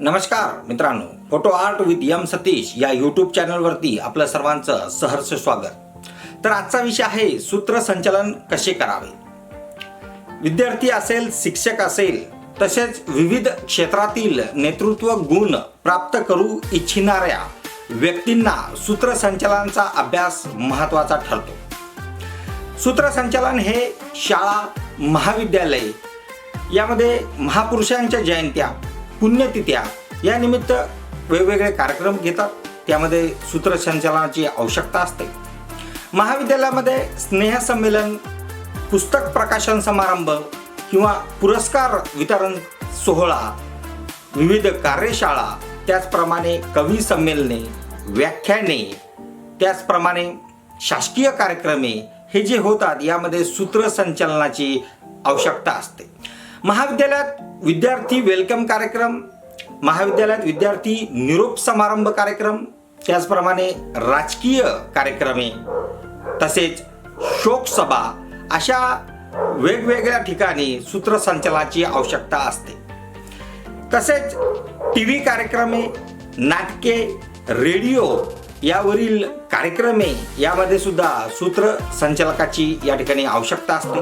नमस्कार मित्रांनो. Photo art with M Satish या यूट्यूब चॅनलवरती आपलं सर्वांचं सहर्ष स्वागत. तर आजचा विषय आहे सूत्रसंचालन कसे करावे? विद्यार्थी असेल शिक्षक असेल तसेच विविध क्षेत्रातील नेतृत्व गुण प्राप्त करू इच्छिणाऱ्या व्यक्तींना सूत्रसंचालनाचा अभ्यास महत्त्वाचा ठरतो. सूत्रसंचालन हे शाळा महाविद्यालय यामध्ये महापुरुषांच्या जयंत्या पुण्यतिथ्या. या निमित्त वेगवेगळे कार्यक्रम घेतात. त्यामध्ये सूत्रसंचालनाची आवश्यकता असते. महाविद्यालयामध्ये स्नेहसंमेलन पुस्तक प्रकाशन समारंभ किंवा पुरस्कार वितरण सोहळा विविध कार्यशाळा त्याचप्रमाणे कवी संमेलने व्याख्याने त्याचप्रमाणे शासकीय कार्यक्रमे हे जे होतात यामध्ये सूत्रसंचालनाची आवश्यकता असते. महाविद्यालयात विद्यार्थी वेलकम कार्यक्रम महाविद्यालयात विद्यार्थी निरोप समारंभ कार्यक्रम त्याचप्रमाणे राजकीय कार्यक्रमे तसेच शोकसभा अशा वेगवेगळ्या ठिकाणी सूत्रसंचलनाची आवश्यकता असते. तसेच टी व्ही कार्यक्रमे नाटके रेडिओ यावरील कार्यक्रमे यामध्ये सुद्धा सूत्रसंचालकाची या ठिकाणी आवश्यकता असते.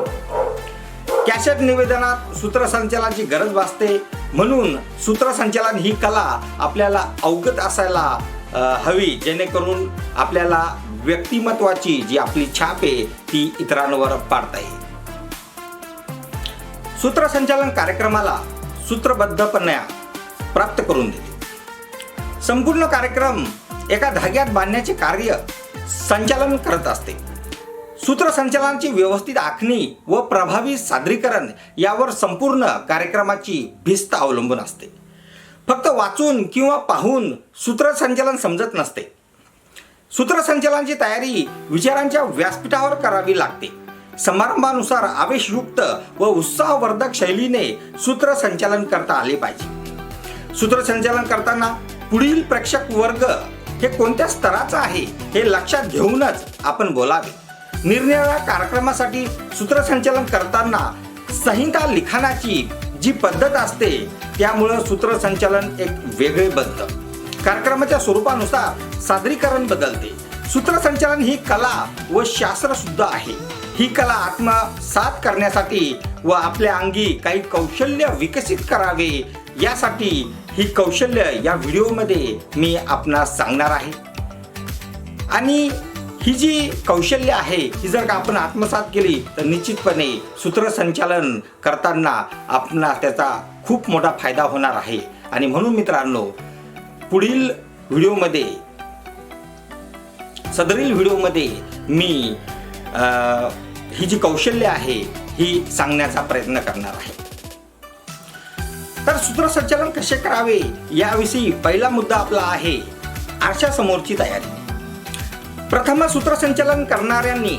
कॅसेट निवेदनात सूत्रसंचालनाची गरज भासते. म्हणून सूत्रसंचालन ही कला आपल्याला अवगत असायला हवी. जेणेकरून आपल्याला व्यक्तिमत्वाची जी आपली छाप आहे ती इतरांवर पाडता येईल. सूत्रसंचालन कार्यक्रमाला सूत्रबद्धपणा प्राप्त करून देते. संपूर्ण कार्यक्रम एका धाग्यात बांधण्याचे कार्य संचालन करत असते. सूत्रसंचालनाची व्यवस्थित आखणी व प्रभावी सादरीकरण यावर संपूर्ण कार्यक्रमाची भिस्त अवलंबून असते. फक्त वाचून किंवा पाहून सूत्रसंचालन समजत नसते. सूत्रसंचालनाची तयारी विचारांच्या व्यासपीठावर करावी लागते. समारंभानुसार आवेशयुक्त व उत्साहवर्धक शैलीने सूत्रसंचालन करता आले पाहिजे. सूत्रसंचालन करताना पुढील प्रेक्षक वर्ग हे कोणत्या स्तराचा आहे हे लक्षात घेऊनच आपण बोलावे. निरनिराळ्या कार्यक्रमासाठी सूत्रसंचालन करताना संहिता लिखाणाची जी पद्धत असते त्यामुळं सूत्रसंचालन एक वेगळे बनतं. कार्यक्रमाच्या स्वरूपानुसार सादरीकरण बदलते. सूत्रसंचालन ही कला व शास्त्र सुद्धा आहे. ही कला आत्मसात करण्यासाठी व आपल्या अंगी काही कौशल्य विकसित करावे यासाठी ही कौशल्य या व्हिडिओमध्ये मी आपणास सांगणार आहे. आणि ही जी कौशल्य आहे ही जर का आपण आत्मसात केली तर निश्चितपणे सूत्रसंचालन करताना आपला त्याचा खूप मोठा फायदा होणार आहे. आणि म्हणून मित्रांनो पुढील व्हिडिओमध्ये सदरील व्हिडिओमध्ये मी अ, ही जी कौशल्य आहे ही सांगण्याचा प्रयत्न करणार आहे. तर सूत्रसंचालन कसे करावे याविषयी पहिला मुद्दा आपला आहे आरशासमोरची तयारी. प्रथम सूत्रसंचालन करणाऱ्यांनी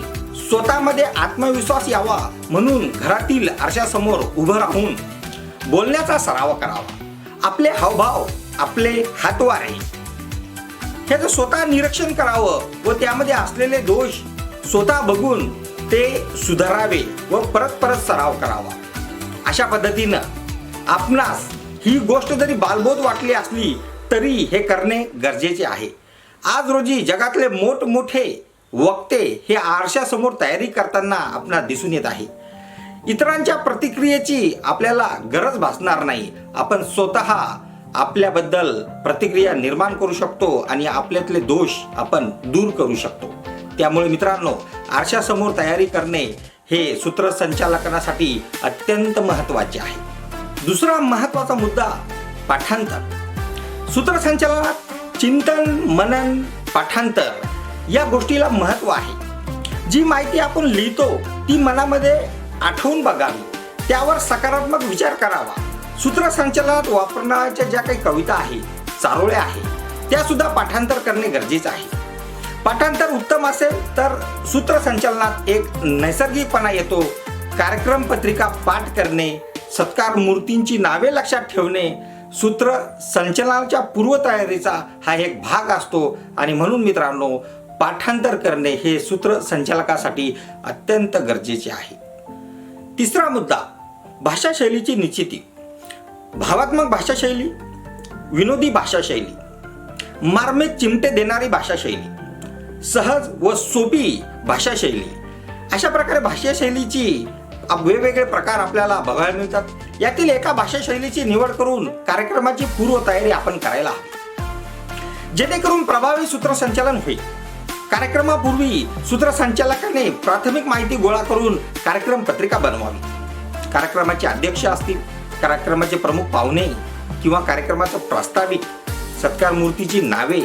स्वतःमध्ये आत्मविश्वास यावा म्हणून घरातील आरशासमोर उभं राहून बोलण्याचा सराव करावा. आपले हावभाव आपले हातवारे. ह्याचं स्वतः निरीक्षण करावं व त्यामध्ये असलेले दोष स्वतः बघून ते सुधारावे व परत परत सराव करावा. अशा पद्धतीनं आपणास ही गोष्ट जरी बालबोध वाटली असली तरी हे करणे गरजेचे आहे. आज रोजी जगातले मोठमोठे वक्ते हे आरशासमोर तयारी करताना आपणास दिसून येत आहे. इतरांच्या प्रतिक्रियेची आपल्याला गरज भासणार नाही. आपण स्वतः आपल्याबद्दल प्रतिक्रिया निर्माण करू शकतो आणि आपल्यातले दोष आपण दूर करू शकतो. त्यामुळे मित्रांनो आरशासमोर तयारी करणे हे सूत्रसंचालनासाठी अत्यंत महत्त्वाचे आहे. दुसरा महत्त्वाचा मुद्दा पाठांतर. सूत्रसंचालनात चिंतन मनन पाठांतर या गोष्टीला महत्त्व आहे. जी माहिती आपण लिहितो ती मनामध्ये आठवून बघावी. त्यावर सकारात्मक विचार करावा. सूत्रसंचलनात वापरण्याच्या ज्या काही कविता आहे चारोळ्या आहेत त्यासुद्धा पाठांतर करणे गरजेचं आहे. पाठांतर उत्तम असेल तर सूत्रसंचलनात एक नैसर्गिकपणा येतो. कार्यक्रम पत्रिका पाठ करणे सत्कार मूर्तींची नावे लक्षात ठेवणे सूत्र संचलनाच्या पूर्वतयारीचा हा एक भाग असतो. आणि म्हणून मित्रांनो पाठांतर करणे हे सूत्रसंचालकासाठी अत्यंत गरजेचे आहे. तिसरा मुद्दा भाषाशैलीची निश्चिती. भावात्मक भाषाशैली विनोदी भाषाशैली मार्मिक चिमटे देणारी भाषाशैली सहज व सोपी भाषाशैली. अशा प्रकारे भाषाशैलीची वेगवेगळे प्रकार आपल्याला बघायला मिळतात. यातील एका भाषाशैलीची निवड करून कार्यक्रमाची पूर्वतयारी आपण करायला हवी. जेणेकरून प्रभावी सूत्रसंचालन होईल. कार्यक्रमापूर्वी सूत्रसंचालकाने प्राथमिक माहिती गोळा करून कार्यक्रम पत्रिका बनवावी. कार्यक्रमाचे अध्यक्ष असतील कार्यक्रमाचे प्रमुख पाहुणे किंवा कार्यक्रमाचं प्रास्ताविक सत्कार मूर्तीची नावे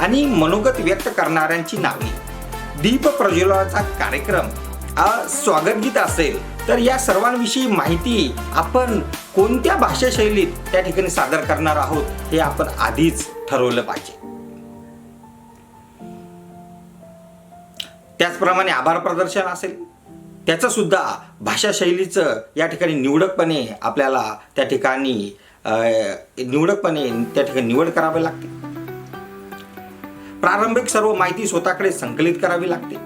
आणि मनोगत व्यक्त करणाऱ्यांची नावे. दीप प्रज्वलनाचा कार्यक्रम स्वागत गीत असेल तर या सर्वांविषयी माहिती आपण कोणत्या भाषाशैलीत त्या ठिकाणी सादर करणार आहोत हे आपण आधीच ठरवलं पाहिजे. त्याचप्रमाणे आभार प्रदर्शन असेल त्याचं सुद्धा भाषाशैलीचं या ठिकाणी निवडकपणे आपल्याला त्या ठिकाणी निवडकपणे त्या ठिकाणी निवड करावी लागते. प्रारंभिक सर्व माहिती स्वतःकडे संकलित करावी लागते.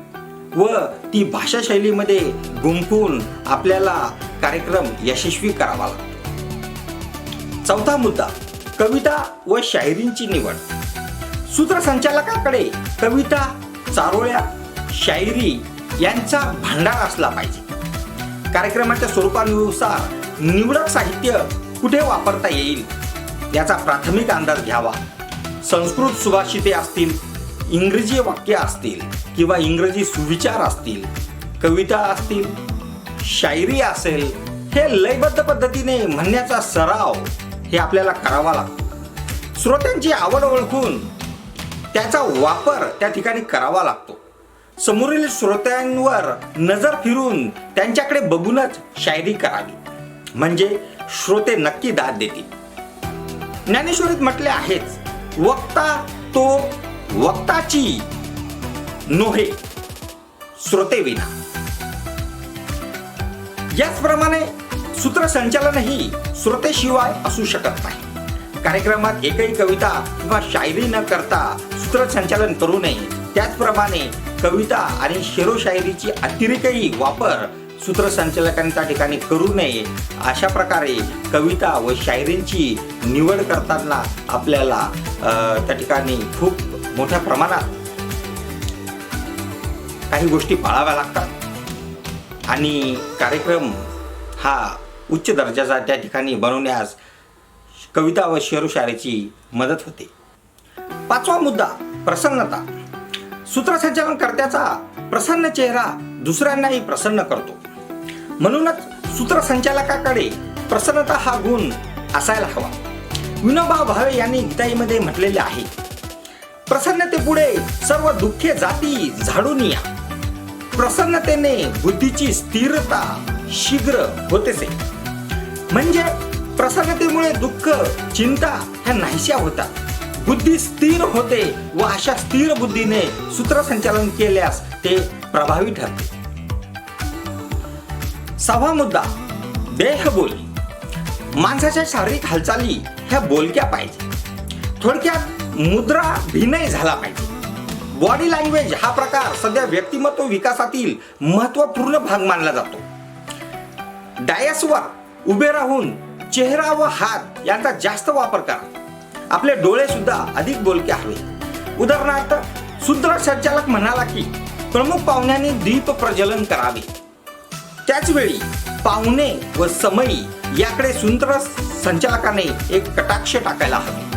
व ती भाषाशैलीमध्ये गुंफून आपल्याला कार्यक्रम यशस्वी करावा लागतो. चौथा मुद्दा कविता व शायरींची निवड. सूत्रसंचालकाकडे कविता चारोळ्या शायरी यांचा भांडार असला पाहिजे. कार्यक्रमाच्या स्वरूपानुसार निवडक साहित्य कुठे वापरता येईल? याचा प्राथमिक अंदाज घ्यावा. संस्कृत सुभाषिते असतील इंग्रजी वाक्य असतील किंवा इंग्रजी सुविचार असतील कविता असतील शायरी असेल हे लयबद्ध पद्धतीने म्हणण्याचा सराव हे आपल्याला करावा लागतो. श्रोत्यांची आवड ओळखून त्याचा वापर त्या ठिकाणी करावा लागतो. समोरील श्रोत्यांवर नजर फिरून त्यांच्याकडे बघूनच शायरी करावी. म्हणजे श्रोते नक्की दाद देतील. ज्ञानेश्वरीत म्हटले आहेच वक्ता तो वक्ताची नोहे श्रोते विना. याचप्रमाणे सूत्रसंचालनही श्रोतेशिवाय असू शकत नाही. कार्यक्रमात एकही कविता किंवा शायरी न करता सूत्रसंचालन करू नये. त्याचप्रमाणे कविता आणि शेरोशायरीची अतिरेकही वापर सूत्रसंचालकांच्या ठिकाणी करू नये. अशा प्रकारे कविता व शायरींची निवड करताना आपल्याला त्या ठिकाणी खूप मोठ्या प्रमाणात काही गोष्टी पाळाव्या लागतात. आणि कार्यक्रम हा उच्च दर्जाचा त्या ठिकाणी बनवण्यास कविता व शेरुशारेची मदत होते. पाचवा मुद्दा प्रसन्नता. सूत्रसंचालनकर्त्याचा प्रसन्न चेहरा दुसऱ्यांनाही प्रसन्न करतो. म्हणूनच सूत्रसंचालकाकडे प्रसन्नता हा गुण असायला हवा. विनोबा भावे यांनी गीताईमध्ये म्हटलेले आहे प्रसन्नतेपुढे सर्व दुःखे जाती झाडून या. प्रसन्नतेने बुद्धीची स्थिरता शीघ्र होतेसे म्हणजे प्रसन्नतेमुळे दुःख चिंता ह्या नाहीशा होतात. बुद्धी स्थिर होते व अशा स्थिर बुद्धीने सूत्रसंचालन केल्यास ते प्रभावी ठरते. सहावा मुद्दा देहबोली माणसाच्या शारीरिक हालचाली ह्या बोलक्या पाहिजे. थोडक्यात मुद्रा भिनय झाला पाहिजे. बॉडी लँग्वेज हा प्रकार सध्या व्यक्तिमत्व विकासातील महत्त्वपूर्ण भाग मानला जातो. डायसवर उभे राहून चेहरा व हात यांचा जास्त वापर करा. आपले डोळे सुद्धा अधिक बोलके हवे. उदाहरणार्थ सूत्र संचालक म्हणाला की प्रमुख पाहुण्यांनी दीप प्रज्वलन करावे. त्याचवेळी पाहुणे व समयी याकडे सूत्र संचालकाने एक कटाक्ष टाकायला हवे.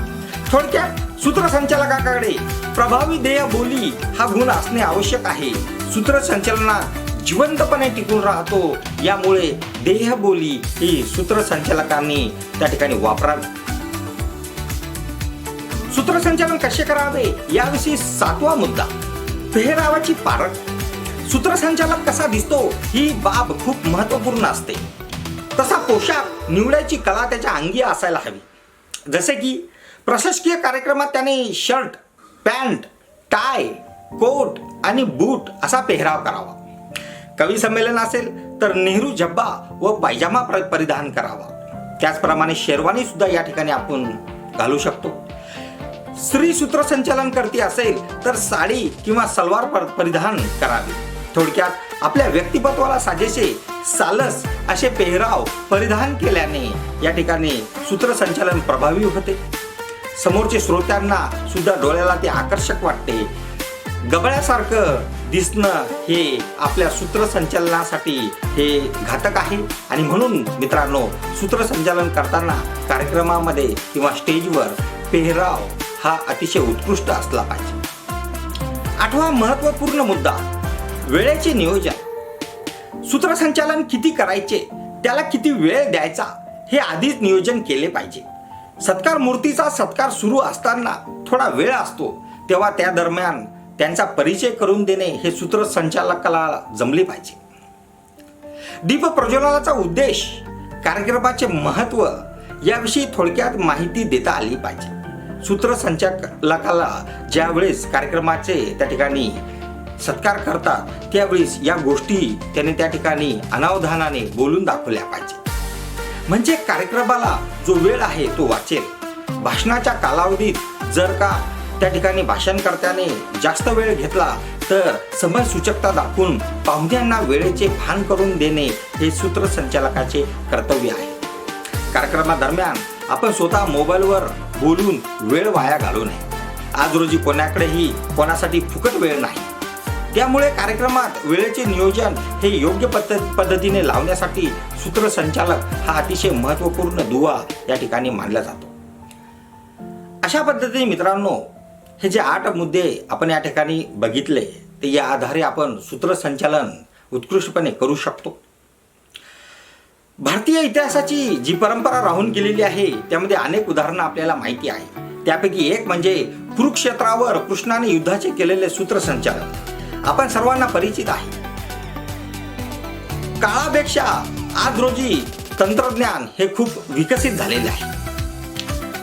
थोडक्यात सूत्रसंचालकाकडे प्रभावी देय बोली हा गुण असणे आवश्यक आहे. सूत्रसंचालनात जिवंतपणे टिकून राहतो यामुळे देहबोली ही सूत्रसंचालकांनी त्या ठिकाणी वापरावी. सूत्रसंचालन कसे करावे? याविषयी सातवा मुद्दा. पेहरावाची पारख. सूत्रसंचालक कसा दिसतो ही बाब खूप महत्त्वपूर्ण असते. तसा पोशाख निवडायची कला त्याच्या अंगी असायला हवी. जसे की प्रशासकीय कार्यक्रमात त्याने शर्ट पॅन्ट टाय कोट आणि बूट असा पेहराव करावा. कवी संमेलन असेल तर नेहरू झब्बा व पायजामा परिधान करावा. त्याचप्रमाणे शेरवानी सुद्धा या ठिकाणी आपण घालू शकतो. स्त्री सूत्रसंचालन करते असेल तर साडी किंवा सलवार पर- परिधान करावे. थोडक्यात आपल्या व्यक्तिमत्वाला साजेसे सालस असे पेहराव परिधान केल्याने या ठिकाणी सूत्रसंचालन प्रभावी होते. समोरचे श्रोत्यांना सुद्धा डोळ्याला ते आकर्षक वाटते. गबळ्यासारखं दिसणं हे आपल्या सूत्रसंचालनासाठी हे घातक आहे. आणि म्हणून मित्रांनो सूत्रसंचालन करताना कार्यक्रमामध्ये किंवा स्टेजवर पेहराव हा अतिशय उत्कृष्ट असला पाहिजे. आठवा महत्त्वपूर्ण मुद्दा वेळेचे नियोजन. सूत्रसंचालन किती करायचे त्याला किती वेळ द्यायचा हे आधीच नियोजन केले पाहिजे. सत्कार मूर्तीचा सत्कार सुरू असताना थोडा वेळ असतो तेव्हा त्या दरम्यान त्यांचा परिचय करून देणे हे सूत्रसंचालकाला जमले पाहिजे. दीप प्रज्वलनाचा उद्देश कार्यक्रमाचे महत्त्व याविषयी थोडक्यात माहिती देता आली पाहिजे. सूत्रसंचालकाला ज्यावेळेस कार्यक्रमाचे त्या ठिकाणी सत्कार करतात त्यावेळेस या गोष्टी त्याने त्या ठिकाणी अनावधानाने बोलून दाखवल्या पाहिजे म्हणजे कार्यक्रमाला जो वेळ आहे तो वाचेल. भाषणाच्या कालावधीत जर का त्या ठिकाणी भाषणकर्त्याने जास्त वेळ घेतला तर समय सूचकता दाखवून पाहुण्यांना वेळेचे भान करून देणे हे सूत्रसंचालकाचे कर्तव्य आहे. कार्यक्रमादरम्यान आपण स्वतः मोबाईलवर बोलून वेळ वाया घालू नये. आज रोजी कोणाकडेही कोणासाठी फुकट वेळ नाही. त्यामुळे कार्यक्रमात वेळेचे नियोजन हे योग्य पद्धत पद्धतीने लावण्यासाठी सूत्रसंचालक हा अतिशय महत्त्वपूर्ण दुवा या ठिकाणी मानला जातो. अशा पद्धतीने मित्रांनो हे जे आठ मुद्दे आपण या ठिकाणी बघितले ते या आधारे आपण सूत्रसंचालन उत्कृष्टपणे करू शकतो. भारतीय इतिहासाची जी परंपरा राहून गेलेली आहे त्यामध्ये अनेक उदाहरणं आपल्याला माहिती आहे. त्यापैकी एक म्हणजे कुरुक्षेत्रावर कृष्णाने युद्धाचे केलेले सूत्रसंचालन. आपण सर्वांना परिचित आहे. काळापेक्षा आज रोजी तंत्रज्ञान हे खूप विकसित झालेले आहे.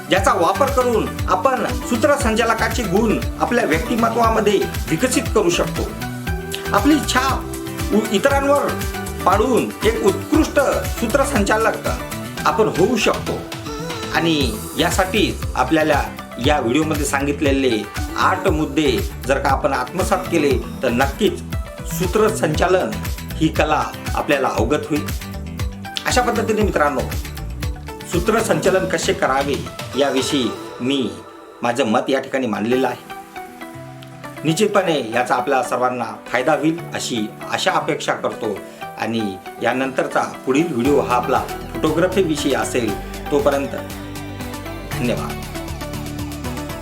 ज्याचा वापर करून आपण सूत्रसंचालकाचे गुण आपल्या व्यक्तिमत्वामध्ये विकसित करू शकतो. आपली छाप इतरांवर पाडून एक उत्कृष्ट सूत्रसंचालक आपण होऊ शकतो. आणि यासाठी आपल्याला या व्हिडिओमध्ये सांगितलेले आठ मुद्दे जर का आपण आत्मसात केले तर नक्कीच सूत्रसंचालन ही कला आपल्याला अवगत होईल. अशा पद्धतीने मित्रांनो सूत्रसंचालन कसे करावे याविषयी मी माझं मत या ठिकाणी मांडलेलं आहे. निश्चितपणे याचा आपल्या सर्वांना फायदा होईल अशी आशा अपेक्षा करतो आणि यानंतरचा पुढील व्हिडिओ हा आपला फोटोग्राफीविषयी असेल तोपर्यंत धन्यवाद.